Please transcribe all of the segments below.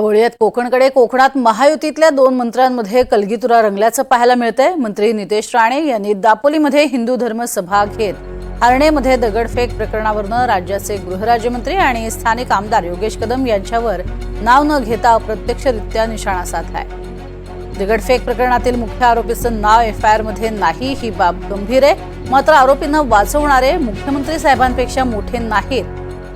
वळूयात कोकणकडे कोकणात महायुतीतल्या दोन मंत्र्यांमध्ये कलगीतुरा रंगल्याचं पाहायला मिळतंय. मंत्री नितेश राणे यांनी दापोलीमध्ये हिंदू धर्म सभा घेत हरणेमध्ये दगडफेक प्रकरणावरनं राज्याचे गृहराज्यमंत्री आणि स्थानिक आमदार योगेश कदम यांच्यावर नाव न घेता अप्रत्यक्षरित्या निशाणा साधलाय. दगडफेक प्रकरणातील मुख्य आरोपीचं नाव एफ आयमध्ये नाही ही बाब गंभीर आहे. मात्र आरोपींना वाचवणारे मुख्यमंत्री साहेबांपेक्षा मोठे नाहीत.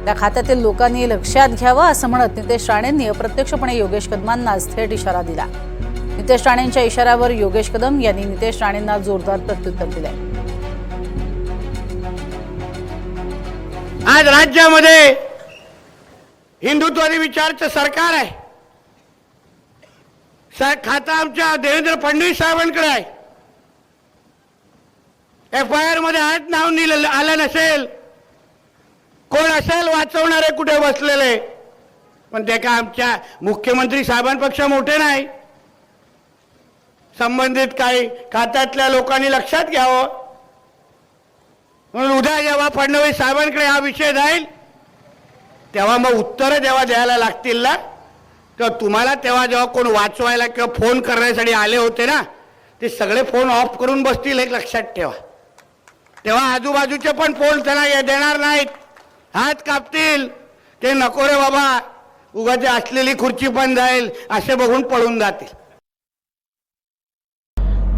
त्या खात्यातील लोकांनी लक्षात घ्यावं असं म्हणत नितेश राणेंनी अप्रत्यक्षपणे योगेश कदमांनाच थेट इशारा दिला. नितेश राणेंच्या इशाऱ्यावर योगेश कदम यांनी नितेश राणेंना जोरदार प्रत्युत्तर दिलंय. आज राज्यामध्ये हिंदुत्वादी विचारचं सरकार आहे. सा- खातं आमच्या देवेंद्र फडणवीस साहेबांकडे आहे. एफ आय आरमध्ये आज नाव लिहिलं आलं नसेल. कोण असेल वाचवणारे कुठे बसलेले? पण ते का आमच्या मुख्यमंत्री साहेबांपेक्षा मोठे नाही. संबंधित काही खात्यातल्या लोकांनी लक्षात घ्यावं. म्हणून उद्या जेव्हा फडणवीस साहेबांकडे हा विषय जाईल तेव्हा मग उत्तरं जेव्हा द्यायला लागतील ना तेव्हा तुम्हाला तेव्हा जेव्हा कोण वाचवायला किंवा फोन करण्यासाठी आले होते ना ते सगळे फोन ऑफ करून बसतील एक लक्षात ठेवा. तेव्हा आजूबाजूचे पण फोन त्यांना देणार नाहीत. हात कापतील. ते नको रे बाबा. उगाची असलेली खुर्ची पण जाईल असे बघून पळून जातील.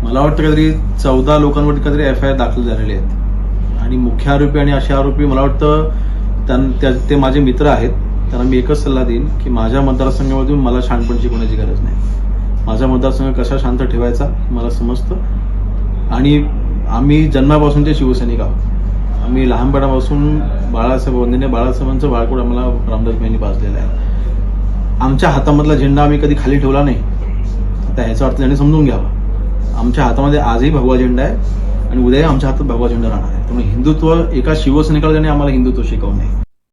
मला वाटतं काहीतरी चौदा लोकांवर काहीतरी एफ आय आर दाखल झालेले आहेत. आणि मुख्य आरोपी आणि असे आरोपी मला वाटतं त्या- ते माझे मित्र आहेत. त्यांना मी एकच सल्ला देईन की माझ्या मतदारसंघामधून मला शहाणपण शिकवण्याची गरज नाही. माझा मतदारसंघ कसा शांत ठेवायचा मला समजतं. आणि आम्ही जन्मापासूनचे शिवसैनिक आहोत. आम्ही लहानपणापासून बाळासाहेबांनी बाळासाहेबांचं बाळकोड आम्हाला रामदास यांनी पाजलेलं आहे. आमच्या हातामधला झेंडा आम्ही कधी खाली ठेवला नाही. आता ह्याचा अर्थ त्यांनी समजून घ्यावा. आमच्या हातामध्ये आजही भगवा झेंडा आहे आणि उद्याही आमच्या हातात भगवा झेंडा राहणार आहे. त्यामुळे हिंदुत्व एका शिवसैनिकाला त्यांनी आम्हाला हिंदुत्व शिकवू नये